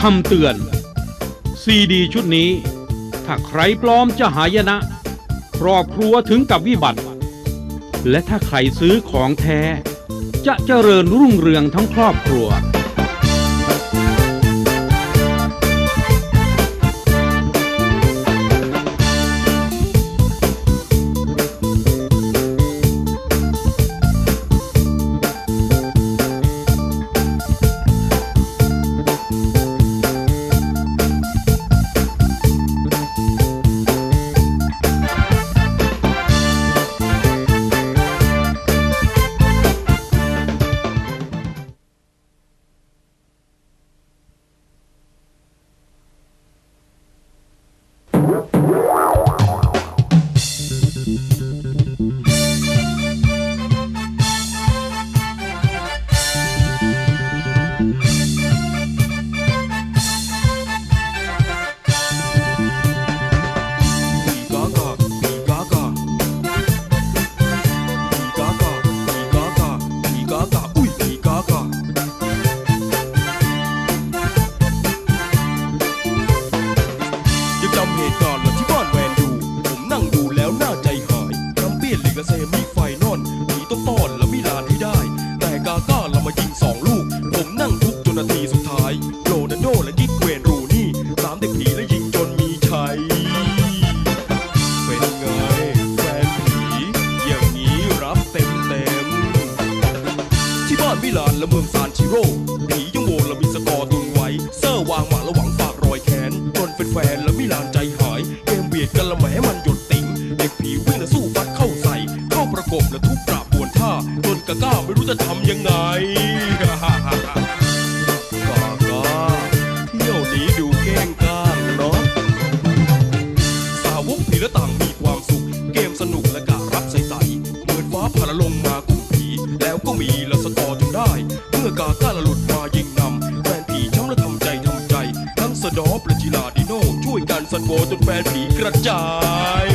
คำเตือน ซีดีชุดนี้ ถ้าใครปลอมจะหายนะ ครอบครัวถึงกับวิบัติ และถ้าใครซื้อของแท้ จะเจริญรุ่งเรืองทั้งครอบครัว ที่บ้านแวนอยู่ผมนั่งดูแล้วน่าใจหายทำเปี้ยนลิกาเซมีไฟนอนหนีต้องต้อนและมิลานให้ได้ แต่กาก้าเรามายิงสองลูก ผมนั่งทุกจนนาทีสุดท้ายโรนัลโดและกิ๊กเวนรูนี่ตามเด็กผีและยิงจนมีชัยเป็นไงแฟนผีอย่างนี้รับเต็มเต็มที่บ้านมิลานและเมืองซา ปราบบวนท่าจนกะก้าไม่รู้จะทำยังไงกาก้าเที่ยวนี้ดูเก้งก้างเนาะสาวกผีและต่างมีความสุข เกมสนุกและการับใสๆเหมือนฟ้าผ่าลงมากลุ่มผี แล้วก็มีละสกอร์จนได้ เมื่อกาก้าละหลุดมายิงนำแฟนผีช้ำและทำใจทำใจ ทั้งสะดอปและจิลาดิโนช่วยกันสันโวจนแฟนผีกระจาย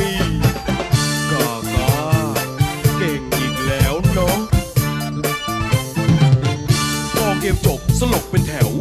ลบเป็นแถว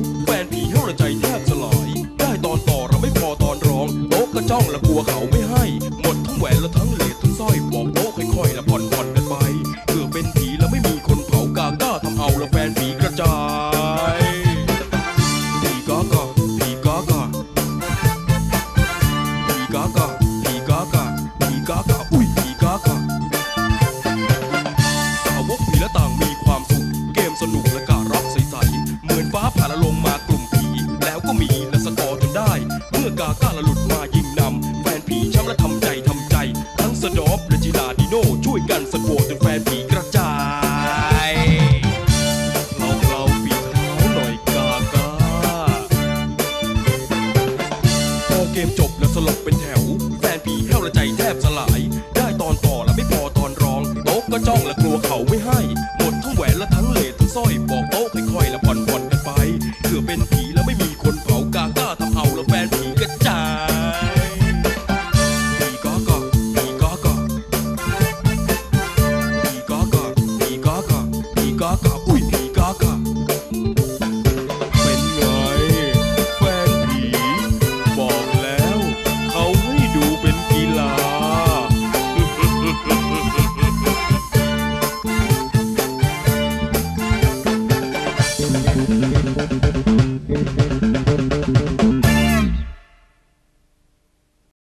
ายิ่งนำแฟนผีช้ำและทำใจทำใจ ทั้งสดอบและจิดาดิโนช่วยกันสะโกนจนแฟนผีกระจายเราเราปีกเท้าหน่อยกากาพอเกมจบแล้วสลบเป็นแถว แฟนผีแห้วและใจแทบสลาย ได้ตอนต่อแล้วไม่พอตอนรองโต๊ะก็จ้องและกลัวเขาไม่ให้ หมดทั้งแหวนและทั้งเลททั้งสร้อยบอกโต๊ะค่อยๆและผ่อนผ่อนกันไปเพื่อเป็นผี